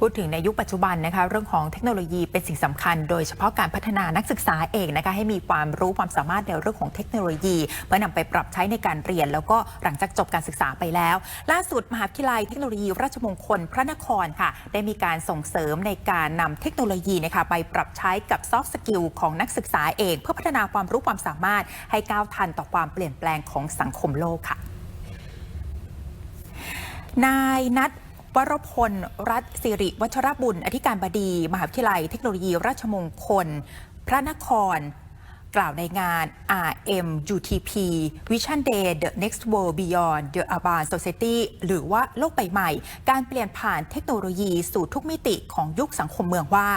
พูดถึงในยุคปัจจุบันนะคะเรื่องของเทคโนโลยีเป็นสิ่งสำคัญ โดยเฉพาะการพัฒนานักศึกษาเองนะคะให้มีความรู้ความสามารถในเรื่องของเทคโนโลยี เพื่อนำไปปรับใช้ในการเรียน แล้วก็หลังจากจบการศึกษาไปแล้ว ล่าสุดมหาวิทยาลัยเทคโนโลยีราชมงคลพระนครค่ะ ได้มีการส่งเสริมในการนำเทคโนโลยีนะคะไปปรับใช้กับซอฟต์สกิลของนักศึกษาเอง เพื่อพัฒนาความรู้ความสามารถให้ก้าวทันต่อความเปลี่ยนแปลงของสังคมโลกค่ะนายนัท วรพล รัตสิริ วัชรบุญ อธิการบดี มหาวิทยาลัยเทคโนโลยี ราชมงคล พระนคร กล่าวในงาน RM UTP Vision Day The Next World Beyond the Urban Society หรือว่าโลกใบใหม่ การเปลี่ยนผ่านเทคโนโลยีสู่ทุกมิติของยุคสังคมเมืองว่า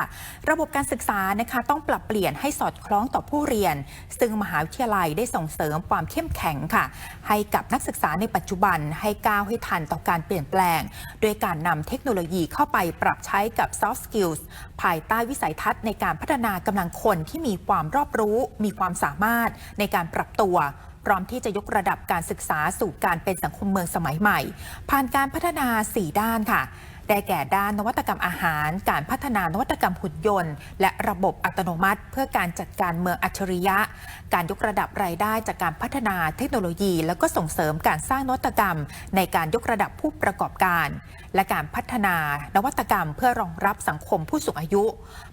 ระบบการศึกษานะคะต้องปรับเปลี่ยนให้สอดคล้องต่อผู้เรียน ซึ่งมหาวิทยาลัยได้ส่งเสริมความเข้มแข็งค่ะ ให้กับนักศึกษาในปัจจุบันให้ก้าวให้ทันต่อการเปลี่ยนแปลง โดยการนำเทคโนโลยีเข้าไปปรับใช้กับ soft skills ภายใต้วิสัยทัศน์ในการพัฒนากำลังคนที่มีความรอบรู้มีความสามารถในการปรับตัวพร้อมที่จะยกระดับการศึกษาสู่การเป็นสังคมเมืองสมัยใหม่ ผ่านการพัฒนา 4 ด้านค่ะ ได้แก่ด้านนวัตกรรมอาหาร การพัฒนานวัตกรรมหุ่นยนต์ และระบบอัตโนมัติ เพื่อการจัดการเมืองอัจฉริยะ การยกระดับรายได้จากการพัฒนาเทคโนโลยี แล้วก็ส่งเสริมการสร้างนวัตกรรม ในการยกระดับผู้ประกอบการ และการพัฒนานวัตกรรม เพื่อรองรับสังคมผู้สูงอายุ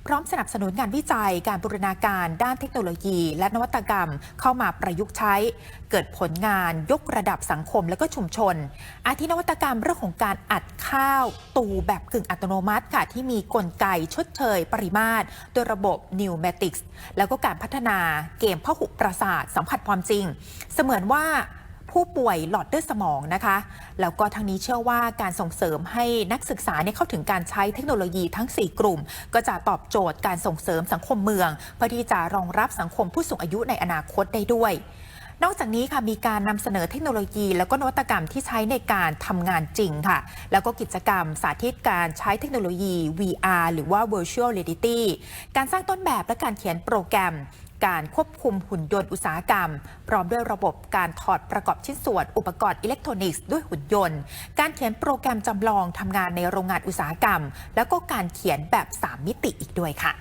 พร้อมสนับสนุนงานวิจัย การบูรณาการด้านเทคโนโลยี และนวัตกรรมเข้ามาประยุกต์ใช้ เกิดผลงานยกระดับสังคมและก็ชุมชน อาทินวัตกรรมเรื่องของการอัดข้าวตูแบบกึ่งอัตโนมัติค่ะ ที่มีกลไกชดเชยปริมาตรโดยระบบ Pneumatics แล้วก็การพัฒนาเกมพหุประสาทสัมผัสความจริง เสมือนว่าผู้ป่วยหลอดเลือดสมองนะคะ แล้วก็ทางนี้เชื่อว่าการส่งเสริมให้นักศึกษาเนี่ยเข้าถึงการใช้เทคโนโลยีทั้ง 4 กลุ่ม ก็จะตอบโจทย์การส่งเสริมสังคมเมือง เพื่อที่จะรองรับสังคมผู้สูงอายุในอนาคตได้ด้วย นอกจากนี้ค่ะมีการนำเสนอเทคโนโลยี แล้วก็นวัตกรรมที่ใช้ในการทำงานจริงค่ะ แล้วก็กิจกรรมสาธิตการใช้เทคโนโลยี VR หรือว่า Virtual Reality การสร้างต้นแบบและการเขียนโปรแกรมการควบคุมหุ่นยนต์อุตสาหกรรม พร้อมด้วยระบบการถอดประกอบชิ้นส่วนอุปกรณ์อิเล็กทรอนิกส์ด้วยหุ่นยนต์ การเขียนโปรแกรมจำลองทำงานในโรงงานอุตสาหกรรม แล้วก็การเขียนแบบ 3 มิติอีกด้วยค่ะ